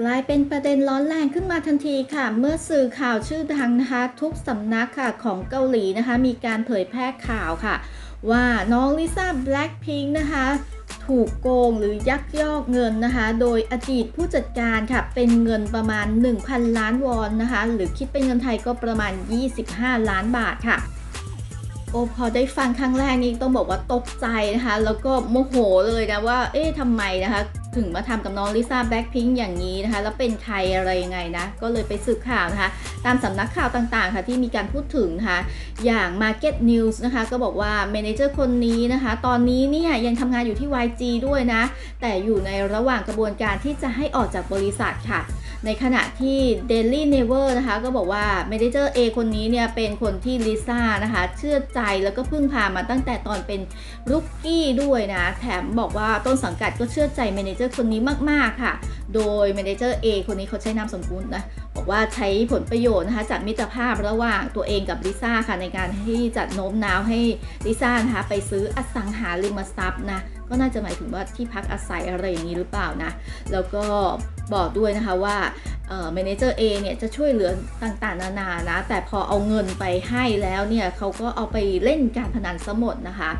กลายเป็นประเด็นร้อนแรงขึ้นมาทันทีค่ะ เมื่อสื่อข่าวชื่อดังนะคะทุกสำนักค่ะของเกาหลีนะคะ มีการเผยแพร่ข่าวค่ะ ว่าน้องลิซ่าแบล็คพิงค์นะคะ ถูกโกงหรือยักยอกเงินนะคะ โดยอดีตผู้จัดการค่ะ เป็นเงินประมาณ 1,000 ล้านวอนนะคะ หรือคิดเป็นเงินไทยก็ประมาณ 25 ล้านบาทค่ะโอ้พอได้ฟังครั้งแรกนี้ต้องบอกว่าตกใจนะคะ แล้วก็โมโหเลยนะว่า เอ๊ะทำไมนะคะ ถึงมาทำกับน้องลิซ่าแบล็คพิงค์อย่างนี้นะคะ แล้วเป็นใครอะไรยังไงนะ ก็เลยไปสืบข่าวนะคะ ตามสำนักข่าวต่างๆค่ะที่มีการพูดถึงนะคะอย่าง Market News นะคะก็บอกว่าเมนเจอร์คนนี้นะคะ ตอนนี้เนี่ยยังทำงานอยู่ที่ YG ด้วยนะ แต่อยู่ในระหว่างกระบวนการที่จะให้ออกจากบริษัทค่ะ ในขณะที่ Daily Never นะคะก็บอกว่าเมนเจอร์ A คนนี้เนี่ยเป็นคนที่ลิซ่านะคะเชื่อใจแล้วก็พึ่งพามาตั้งแต่ตอนเป็นรุกกี้ด้วยนะ แถมบอกว่าต้นสังกัดก็เชื่อใจเมนเจอร์คนนี้มาก ๆ ค่ะ โดยเมนเจอร์ A คนนี้เขาใช้นามสมมุตินะบอกว่าใช้ผลประโยชน์นะคะจากมิตรภาพระหว่างตัวเองกับลิซ่าค่ะในการที่จะโน้มน้าวให้ลิซ่านะคะไปซื้ออสังหาริมทรัพย์นะก็น่าจะหมายถึงว่าที่พักอาศัยอะไรอย่างนี้หรือเปล่านะ แล้วก็บอกด้วยนะคะว่าเมนเจอร์เอเนี่ยจะช่วยเหลือต่างๆ นานานะ แต่พอเอาเงินไปให้แล้วเนี่ยเขาก็เอาไปเล่นการพนันซะหมดนะคะ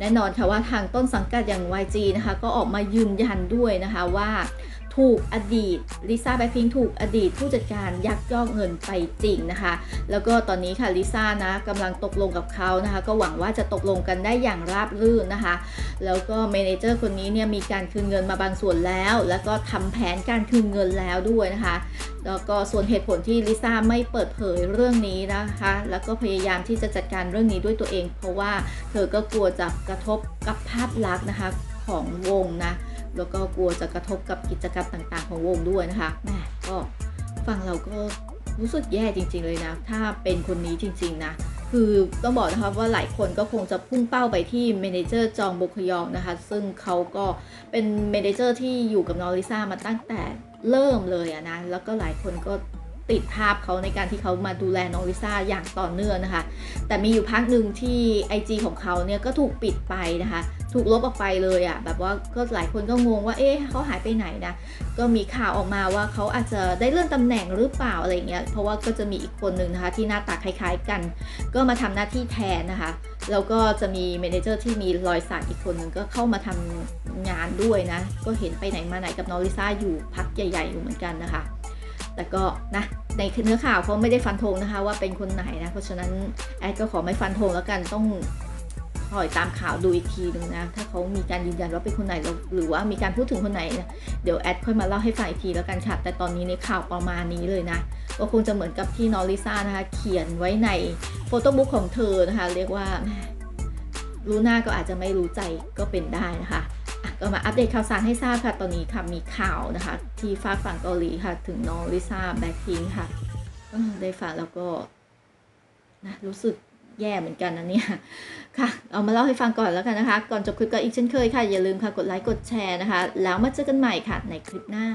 แน่นอนค่ะว่าทางต้นสังกัดอย่าง YG นะคะก็ออกมายืนยันด้วยนะคะว่า ถูกอดีตลิซ่าแบ็คพิงถูกอดีตผู้จัดการยักยอกเงินไปจริงนะคะ แล้วก็ตอนนี้ค่ะลิซ่านะกำลังตกลงกับเขานะคะ ก็หวังว่าจะตกลงกันได้อย่างราบรื่นนะคะ แล้วก็เมนเจอร์คนนี้เนี่ยมีการคืนเงินมาบางส่วนแล้ว แล้วก็ทำแผนการคืนเงินแล้วด้วยนะคะแล้วก็ส่วนเหตุผลที่ลิซ่าไม่เปิดเผยเรื่องนี้นะคะ แล้วก็พยายามที่จะจัดการเรื่องนี้ด้วยตัวเอง เพราะว่าเธอก็กลัวจะกระทบกับภาพลักษณ์นะคะของวงนะ แล้วก็กลัวจะกระทบกับกิจกรรมต่าง ๆ ของวงด้วยนะคะแหมก็ฟังเราก็รู้สึกแย่จริง ๆ เลยนะ ถ้าเป็นคนนี้จริง ๆ นะ คือต้องบอกนะคะว่าหลายคนก็คงจะพุ่งเป้าไปที่เมเนเจอร์จองบุคยองนะคะ ซึ่งเขาก็เป็นเมเนเจอร์ที่อยู่กับน้องลิซ่ามาตั้งแต่เริ่มเลยอะนะ แล้วก็หลายคนก็ติดภาพเขาในการที่เขามาดูแลน้องลิซ่าอย่างต่อเนื่องนะคะ แต่มีอยู่พักหนึ่งที่ IG ของเขาเนี่ยก็ถูกปิดไปนะคะ ถูกลบออกไปเลยอะ่ะแบบว่าก็หลายคนก็งงว่าเอ๊ะเขาหายไปไหนนะก็มีข่าวออกมาว่าเขาอาจจะได้เลื่อนตำแหน่งหรือเปล่าอะไรเงี้ยเพราะว่าก็จะมีอีกคนหนึ่งนะคะที่หน้าตาคล้ายๆกัน ก็มาทำหน้าที่แทนนะคะแล้วก็จะมีเมเนเจอร์ที่มีรอยสักอีกคนหนึ่งก็เข้ามาทำงานด้วยนะ ก็เห็นไปไหนมาไหนกับน้องลิซ่าอยู่พักใหญ่ๆอยู่เหมือนกันนะคะ แต่ก็นะในเนื้อข่าวเขาไม่ได้ฟันธงนะคะว่าเป็นคนไหนนะ เพราะฉะนั้นแอดก็ขอไม่ฟันธงแล้วกันต้อง คอยตามข่าวดูอีกทีนึงนะ ถ้าเขามีการยืนยันว่าเป็นคนไหน หรือว่ามีการพูดถึงคนไหนนะเดี๋ยวแอดค่อยมาเล่าให้ฟังอีกทีแล้วกันค่ะ แต่ตอนนี้ในข่าวประมาณนี้เลยนะ ก็คงจะเหมือนกับที่นอริซ่านะคะ เขียนไว้ในโฟโต้บุ๊กของเธอนะคะ เรียกว่าแหมรู้หน้าก็อาจจะไม่รู้ใจก็เป็นได้นะคะก็มาอัปเดตข่าวสารให้ทราบค่ะ ตอนนี้ค่ะมีข่าวนะคะ ที่ฝากฝั่งเกาหลีค่ะ ถึงน้องลิซ่าแบ็คพิงค่ะได้ฟังแล้วก็นะรู้สึก แย่เหมือนกันนะเนี่ยค่ะ เอามาเล่าให้ฟังก่อนแล้วกันนะคะ ก่อนจบคลิปก็อีกเช่นเคยค่ะ อย่าลืมค่ะ กดไลค์ กดแชร์นะคะ แล้วมาเจอกันใหม่ค่ะ ในคลิปหน้า